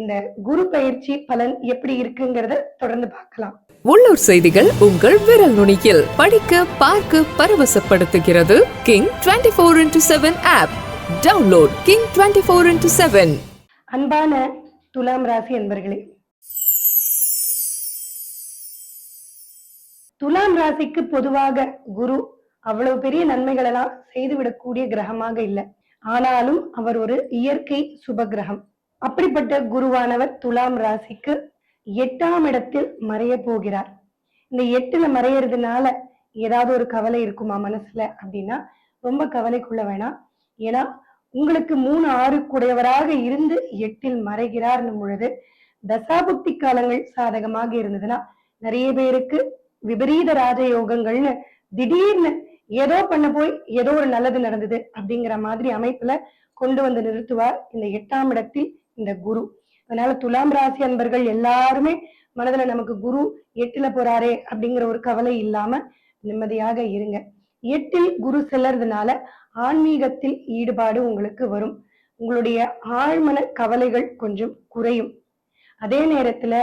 இந்த குரு பயிற்சி பலன் எப்படி இருக்குங்கிறத தொடர்ந்து பார்க்கலாம். உள்ளூர் செய்திகள் உங்கள் விரல் நுனியில். படிக்க பார்க்க பரவசப்படுத்துகிறது King twenty four into seven app download King twenty four into seven அன்பான துலாம் ராசி என்பர்களே துலாம் ராசிக்கு பொதுவாக குரு அவ்வளவு பெரிய நன்மைகள் எல்லாம் செய்துவிடக்கூடிய கிரகமாக இல்லை. ஆனாலும் அவர் ஒரு இயற்கை சுப கிரகம். அப்படிப்பட்ட குருவானவர் துலாம் ராசிக்கு எட்டாம் இடத்தில் மறைய போகிறார். இந்த எட்டுல மறையறதுனால ஏதாவது ஒரு கவலை இருக்குமா மனசுல அப்படின்னா ரொம்ப கவலைக்குள்ள வேணாம். ஏன்னா உங்களுக்கு மூணு ஆறு கூடையவராக இருந்து எட்டில் மறைகிறார்னு பொழுது தசாபுக்தி காலங்கள் சாதகமாக இருந்ததுன்னா நிறைய பேருக்கு விபரீத ராஜயோகங்கள்னு திடீர்னு ஏதோ பண்ண போய் ஏதோ ஒரு நல்லது நடந்தது அப்படிங்கிற மாதிரி அமைப்புல கொண்டு வந்து நிறுத்துவார். இந்த எட்டாம் இடத்தில் இந்த குரு. அதனால துலாம் ராசி அன்பர்கள் எல்லாருமே மனதுல நமக்கு குரு எட்டுல போறாரே அப்படிங்கிற ஒரு கவலை இல்லாம நிம்மதியாக இருங்க. எட்டில் குரு செல்லறதுனால ஆன்மீகத்தில் ஈடுபாடு உங்களுக்கு வரும். உங்களுடைய ஆழ்மன கவலைகள் கொஞ்சம் குறையும். அதே நேரத்துல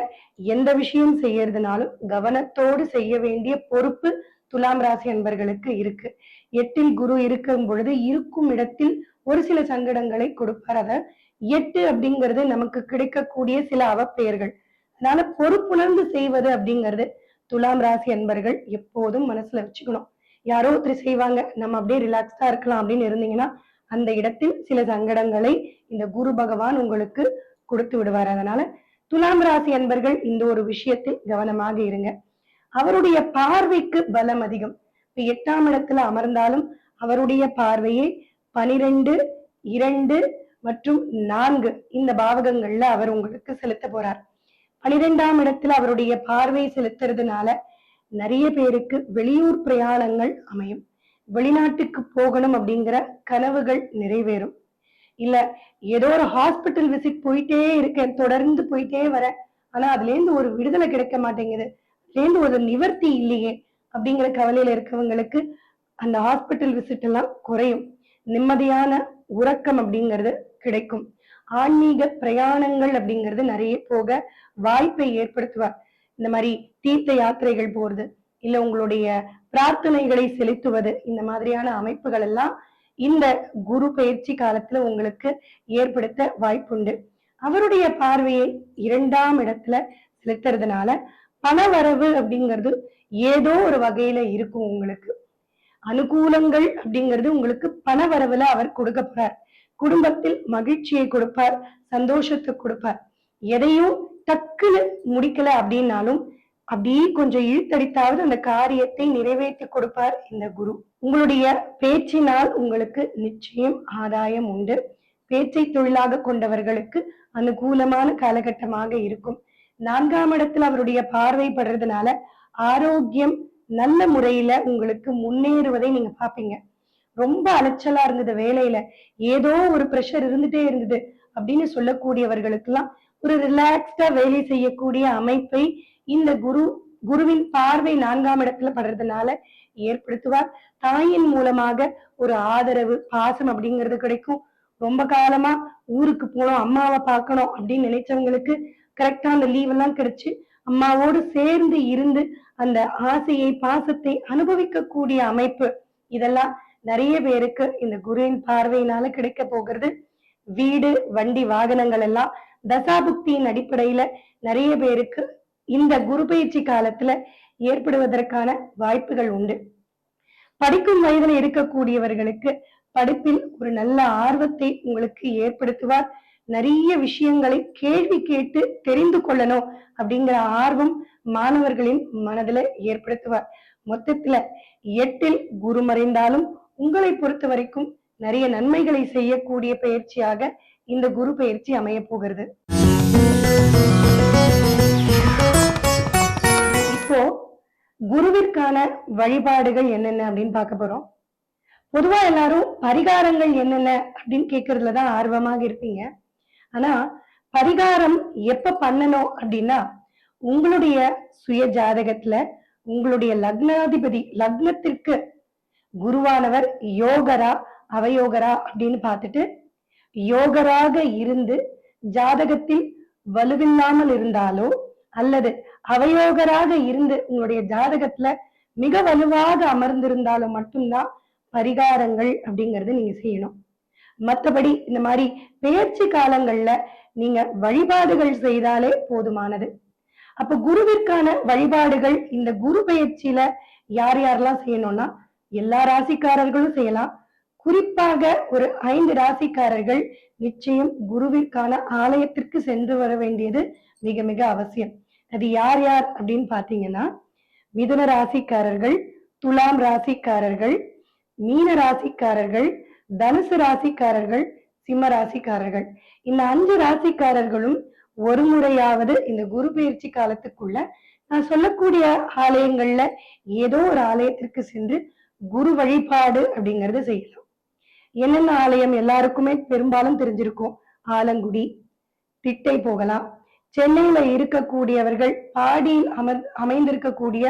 எந்த விஷயம் செய்யறதுனாலும் கவனத்தோடு செய்ய வேண்டிய பொறுப்பு துலாம் ராசி அன்பர்களுக்கு இருக்கு. எட்டில் குரு இருக்கும் பொழுது இருக்கும் இடத்தில் ஒரு சில சங்கடங்களை கொடுப்பார். அதை எட்டு அப்படிங்கிறது நமக்கு கிடைக்கக்கூடிய சில அவப்பெயர்கள். அதனால பொறுப்புணர்ந்து செய்வது அப்படிங்கிறது துலாம் ராசி அன்பர்கள் எப்போதும் மனசுல வச்சுக்கணும். யாரோ ஒருத்தர் செய்வாங்க நம்ம அப்படியே ரிலாக்ஸ்டா இருக்கலாம் அப்படின்னு இருந்தீங்கன்னா அந்த இடத்தில் சில சங்கடங்களை இந்த குரு பகவான் உங்களுக்கு கொடுத்து விடுவார். அதனால துலாம் ராசி அன்பர்கள் இந்த ஒரு விஷயத்தில் கவனமாக இருங்க. அவருடைய பார்வைக்கு பலம் அதிகம். இப்ப எட்டாம் இடத்துல அமர்ந்தாலும் அவருடைய பார்வையே பனிரெண்டு இரண்டு மற்றும் நான்கு இந்த பாவகங்கள்ல அவர் உங்களுக்கு செலுத்த போறார். பனிரெண்டாம் இடத்துல அவருடைய பார்வை செலுத்துறதுனால நிறைய பேருக்கு வெளியூர் பிரயாணங்கள் அமையும். வெளிநாட்டுக்கு போகணும் அப்படிங்கிற கனவுகள் நிறைவேறும். இல்ல ஏதோ ஒரு ஹாஸ்பிட்டல் விசிட் போயிட்டே இருக்கேன் தொடர்ந்து போயிட்டே வரேன் ஆனா அதுல இருந்து ஒரு விடுதலை கிடைக்க மாட்டேங்குது. அதுல இருந்து ஒரு நிவர்த்தி இல்லையே அப்படிங்கிற கவலையில இருக்கவங்களுக்கு அந்த ஹாஸ்பிட்டல் விசிட் எல்லாம் குறையும். நிம்மதியான உறக்கம் அப்படிங்கிறது கிடைக்கும். ஆன்மீக பிரயாணங்கள் அப்படிங்கிறது நிறைய போக வாய்ப்பை ஏற்படுத்துவார். இந்த மாதிரி தீர்த்த யாத்திரைகள் போறது இல்ல உங்களுடைய பிரார்த்தனைகளை செலுத்துவது இந்த மாதிரியான அமைப்புகள் எல்லாம் இந்த குரு பயிற்சி காலத்துல உங்களுக்கு ஏற்படுத்த வாய்ப்புண்டு. அவருடைய பார்வையை இரண்டாம் இடத்துல செலுத்துறதுனால பணவரவு அப்படிங்கிறது ஏதோ ஒரு வகையில இருக்கும் உங்களுக்கு. அனுகூலங்கள் அப்படிங்கிறது உங்களுக்கு பணவரவுல அவர் கொடுக்க போறார். குடும்பத்தில் மகிழ்ச்சியை கொடுப்பார் சந்தோஷத்தை கொடுப்பார். எதையும் டக்குன்னு முடிக்கல அப்படின்னாலும் அப்படியே கொஞ்சம் இழுத்தடித்தாவது அந்த காரியத்தை நிறைவேற்றி கொடுப்பார் இந்த குரு. உங்களுடைய பேச்சினால் உங்களுக்கு நிச்சயம் ஆதாயம் உண்டு. பேச்சை தொழிலாக கொண்டவர்களுக்கு அனுகூலமான காலகட்டமாக இருக்கும். நான்காம் இடத்துல அவருடைய பார்வை படுறதுனால ஆரோக்கியம் நல்ல முறையில உங்களுக்கு முன்னேறுவதை நீங்க பாப்பீங்க ரொம்ப அலைச்சலா இருந்தது வேலையில. ஏதோ ஒரு ப்ரெஷர் இருந்துட்டே இருந்தது அப்படின்னு சொல்லக்கூடியவர்களுக்கெல்லாம் ஒரு ரிலாக்ஸ்டா வேலை செய்யக்கூடிய அமைப்பை இந்த குரு குருவின் பார்வை நான்காம் இடத்துல படுறதுனால ஏற்படுத்துவார். தாயின் மூலமாக ஒரு ஆதரவு பாசம் அப்படிங்கிறது கிடைக்கும். ரொம்ப காலமா ஊருக்கு போனோம் அம்மாவை பார்க்கணும் அப்படின்னு நினைச்சவங்களுக்கு கரெக்டா அந்த லீவ் எல்லாம் கிடைச்சு அம்மாவோடு சேர்ந்து இருந்து அந்த ஆசையை பாசத்தை அனுபவிக்கக்கூடிய அமைப்பு இதெல்லாம் நிறைய பேருக்கு இந்த குருவின் பார்வையினால கிடைக்க போகிறது வீடு வண்டி வாகனங்கள் எல்லாம். தசாபுக்தியின் அடிப்படையில நிறைய பேருக்கு இந்த குரு பயிற்சி காலத்துல ஏற்படுவதற்கான வாய்ப்புகள் உண்டு. படிக்கும் வயதில் இருக்கக்கூடியவர்களுக்கு படிப்பில் ஒரு நல்ல ஆர்வத்தை உங்களுக்கு ஏற்படுத்துவார். நிறைய விஷயங்களை கேள்வி கேட்டு தெரிந்து கொள்ளணும் அப்படிங்கிற ஆர்வம் மாணவர்களின் மனதுல ஏற்படுத்துவார். மொத்தத்துல எட்டில் குரு மறைந்தாலும் உங்களை பொறுத்த வரைக்கும் நிறைய நன்மைகளை செய்யக்கூடிய பயிற்சியாக இந்த குரு பயிற்சி அமைய போகிறது. இப்போ குருவிற்கான வழிபாடுகள் என்னென்ன அப்படின்னு பார்க்க போறோம். பொதுவா எல்லாரும் பரிகாரங்கள் என்னென்ன அப்படின்னு கேட்கறதுல தான் ஆர்வமாக இருப்பீங்க. ஆனா பரிகாரம் எப்ப பண்ணணும் அப்படின்னா உங்களுடைய சுய ஜாதகத்துல உங்களுடைய லக்னாதிபதி லக்னத்திற்கு குருவானவர் யோகரா அவயோகரா அப்படின்னு பார்த்துட்டு யோகராக இருந்து ஜாதகத்தில் வலுவில்லாமல் இருந்தாலோ அல்லது அவயோகராக இருந்து உங்களுடைய ஜாதகத்துல மிக வலுவாக அமர்ந்திருந்தாலும் மட்டும்தான் பரிகாரங்கள் அப்படிங்கறது நீங்க செய்யணும். மத்தபடி இந்த மாதிரி பெயர்ச்சி காலங்கள்ல நீங்க வழிபாடுகள் செய்தாலே போதுமானது. அப்ப குருவிற்கான வழிபாடுகள் இந்த குரு பயிற்சியில யார் யாரெல்லாம் செய்யணும்னா எல்லா ராசிக்காரர்களும் செய்யலாம். குறிப்பாக ஒரு ஐந்து ராசிக்காரர்கள் நிச்சயம் குருவிற்கான ஆலயத்திற்கு சென்று வர வேண்டியது மிக மிக அவசியம். அது யார் யார் அப்படின்னு பாத்தீங்கன்னா மிதுன ராசிக்காரர்கள் துலாம் ராசிக்காரர்கள் மீன ராசிக்காரர்கள் தனுசு ராசிக்காரர்கள் சிம்ம ராசிக்காரர்கள். இந்த அஞ்சு ராசிக்காரர்களும் ஒரு முறையாவது இந்த குரு பயிற்சி காலத்துக்குள்ள நான் சொல்லக்கூடிய ஆலயங்கள்ல ஏதோ ஒரு ஆலயத்திற்கு சென்று குரு வழிபாடு அப்படிங்கறத செய்யலாம். என்னென்ன ஆலயம் எல்லாருக்குமே பெரும்பாலும் தெரிஞ்சிருக்கும். ஆலங்குடி திட்டை போகலாம். சென்னையில இருக்கக்கூடியவர்கள் பாடியில் அமர் அமைந்திருக்கக்கூடிய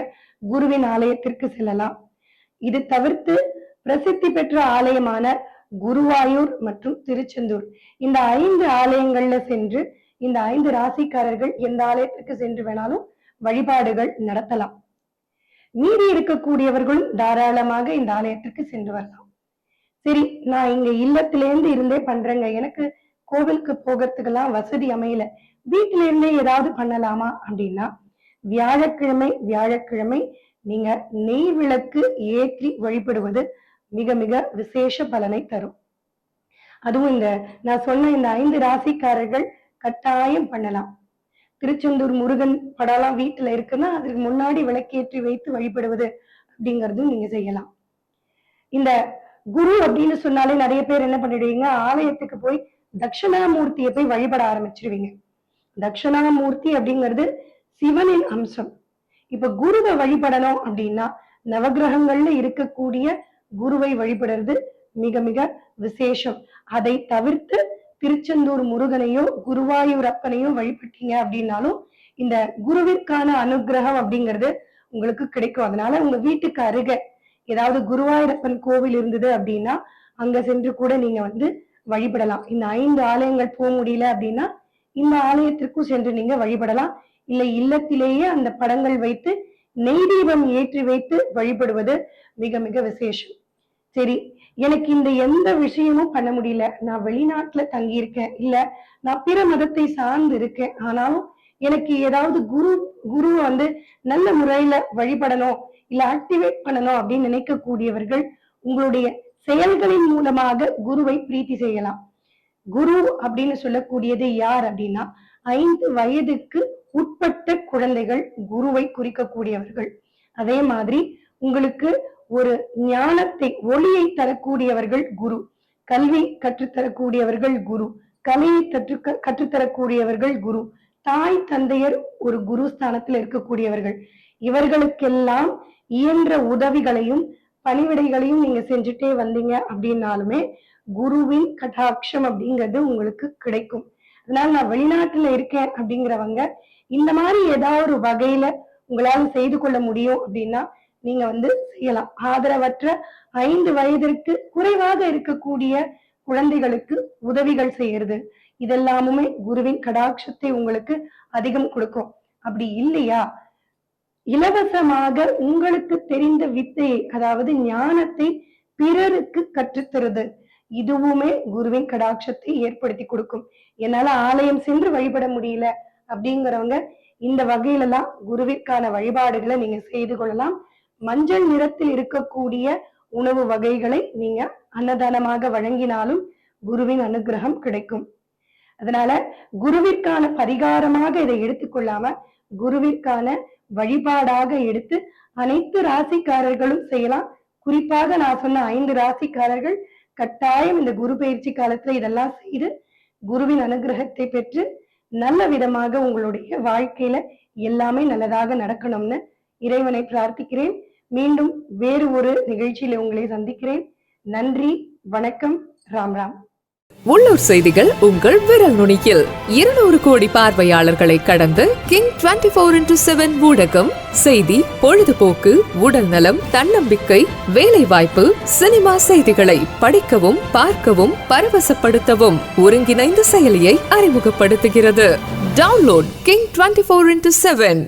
குருவின் ஆலயத்திற்கு செல்லலாம். இது தவிர்த்து பிரசித்தி பெற்ற ஆலயமான குருவாயூர் மற்றும் திருச்செந்தூர். இந்த ஐந்து ஆலயங்கள்ல சென்று இந்த ஐந்து ராசிக்காரர்கள் எந்த ஆலயத்திற்கு சென்று வேணாலும் வழிபாடுகள் நடத்தலாம். மீதி இருக்கக்கூடியவர்களும் தாராளமாக இந்த ஆலயத்திற்கு சென்று வரலாம். சரி நான் இங்க இல்லத்திலேருந்து இருந்தே பண்றேங்க. எனக்கு கோவிலுக்கு போகிறதுக்கெல்லாம் வசதி அமையல. வீட்டில இருந்தே ஏதாவது பண்ணலாமா அப்படின்னா வியாழக்கிழமை வியாழக்கிழமை நீங்க நெய் விளக்கு ஏற்றி வழிபடுவது மிக மிக விசேஷ பலனை தரும். அதுவும் இந்த நான் சொன்ன இந்த ஐந்து ராசிக்காரர்கள் கட்டாயம் பண்ணலாம். திருச்செந்தூர் முருகன் படம்லாம் வீட்டுல இருக்குன்னா அதுக்கு முன்னாடி விளக்கேற்றி வைத்து வழிபடுவது அப்படிங்கறதும் நீங்க செய்யலாம். இந்த குரு அப்படின்னு சொன்னாலே நிறைய பேர் என்ன பண்ணிடுவீங்க? ஆலயத்துக்கு போய் தட்சிணாமூர்த்தியை போய் வழிபட ஆரம்பிச்சிருவீங்க. தட்சிணாமூர்த்தி அப்படிங்கிறது சிவனின் அம்சம். இப்ப குருவை வழிபடணும் அப்படின்னா நவகிரகங்கள்ல இருக்கக்கூடிய குருவை வழிபடுறது மிக மிக விசேஷம். அதை தவிர்த்து திருச்செந்தூர் முருகனையோ குருவாயூர் அப்பனையோ வழிபட்டீங்க அப்படின்னாலும் இந்த குருவிற்கான அனுகிரகம் அப்படிங்கிறது உங்களுக்கு கிடைக்கும். அதனால உங்க வீட்டுக்கு அருக ஏதாவது குருவாயூரப்பன் கோவில் இருந்தது அப்படின்னா அங்க சென்று கூட நீங்க வந்து வழிபடலாம். இந்த ஐந்து ஆலயங்கள் போக முடியல அப்படின்னா இந்த ஆலயத்திற்கும் சென்று நீங்க வழிபடலாம். இல்லை இல்லத்திலேயே அந்த படங்கள் வைத்து நெய் தீபம் ஏற்றி வைத்து வழிபடுவது மிக மிக விசேஷம். சரி எனக்கு இந்த எந்த விஷயமும் பண்ண முடியல. நான் வெளிநாட்டுல தங்கி இருக்கேன் இல்ல நான் பிற மதத்தை சார்ந்து இருக்கேன். ஆனாலும் எனக்கு ஏதாவது குரு குரு வந்து நல்ல முறையில வழிபடணும் இல்ல ஆக்டிவேட் பண்ணணும் அப்படின்னு நினைக்கக்கூடியவர்கள் உங்களுடைய செயல்களின் மூலமாக குருவை பிரீத்தி செய்யலாம். குரு அப்படின்னு சொல்லக்கூடியது யார் அப்படின்னா ஐந்து வயதுக்கு உட்பட்ட குழந்தைகள் குருவை குறிக்கக்கூடியவர்கள். அதே மாதிரி உங்களுக்கு ஒரு ஞானத்தை ஒளியை தரக்கூடியவர்கள் குரு. கல்வி கற்றுத்தரக்கூடியவர்கள் குரு. கலையை கற்று கற்றுத்தரக்கூடியவர்கள் குரு. தாய் தந்தையர் ஒரு குரு ஸ்தானத்தில் இருக்கக்கூடியவர்கள். இவர்களுக்கெல்லாம் இயன்ற உதவிகளையும் பணிவிடைகளையும் நீங்க செஞ்சுட்டே வந்தீங்க அப்படின்னாலுமே குருவின் கட்டாட்சம் அப்படிங்கிறது உங்களுக்கு கிடைக்கும். அதனால நான் வெளிநாட்டுல இருக்கேன் அப்படிங்கிறவங்க இந்த மாதிரி ஏதாவது ஒரு வகையில உங்களால செய்து கொள்ள முடியும் அப்படின்னா நீங்க வந்து செய்யலாம். ஆதரவற்ற ஐந்து வயதிற்கு குறைவாக இருக்கக்கூடிய குழந்தைகளுக்கு உதவிகள் செய்யறது. இதெல்லாமுமே குருவின் கடாட்சத்தை உங்களுக்கு அதிகம் கொடுக்கும். அப்படி இல்லையா? இலவசமாக உங்களுக்கு தெரிந்த வித்தையை அதாவது ஞானத்தை பிறருக்கு கற்றுத்தருது. இதுவுமே குருவின் கடாட்சத்தை ஏற்படுத்தி கொடுக்கும். என்னால ஆலயம் சென்று வழிபட முடியல அப்படிங்கிறவங்க இந்த வகையில எல்லாம் குருவிற்கான வழிபாடுகளை நீங்க செய்து கொள்ளலாம். மஞ்சள் நிறத்தில் இருக்கக்கூடிய உணவு வகைகளை நீங்க அன்னதானமாக வழங்கினாலும் குருவின் அனுகிரகம் கிடைக்கும். அதனால குருவிற்கான பரிகாரமாக இதை எடுத்துக்கொள்ளாம குருவிற்கான வழிபாடாக எடுத்து அனைத்து ராசிக்காரர்களும் செய்யலாம். குறிப்பாக நான் சொன்ன ஐந்து ராசிக்காரர்கள் கட்டாயம் இந்த குரு பயிற்சி காலத்துல இதெல்லாம் செய்து குருவின் அனுகிரகத்தை பெற்று நல்ல விதமாக உங்களுடைய வாழ்க்கையில எல்லாமே நல்லதாக நடக்கணும்னு இறைவனை பிரார்த்திக்கிறேன். மீண்டும் வேறு ஒரு நிகழ்ச்சியில உங்களை சந்திக்கிறேன். நன்றி வணக்கம் ராம் ராம். உள்ளூர் செய்திகள் உங்கள் விரல் நுனியில். இருநூறு கோடி பார்வையாளர்களை கடந்து King twenty four into seven ஊடகம் செய்தி பொழுதுபோக்கு உடல் நலம் தன்னம்பிக்கை வேலை வாய்ப்பு சினிமா செய்திகளை படிக்கவும் பார்க்கவும் பரவசப்படுத்தவும் ஒருங்கிணைந்த செயலியை அறிமுகப்படுத்துகிறது. Download King twenty four into seven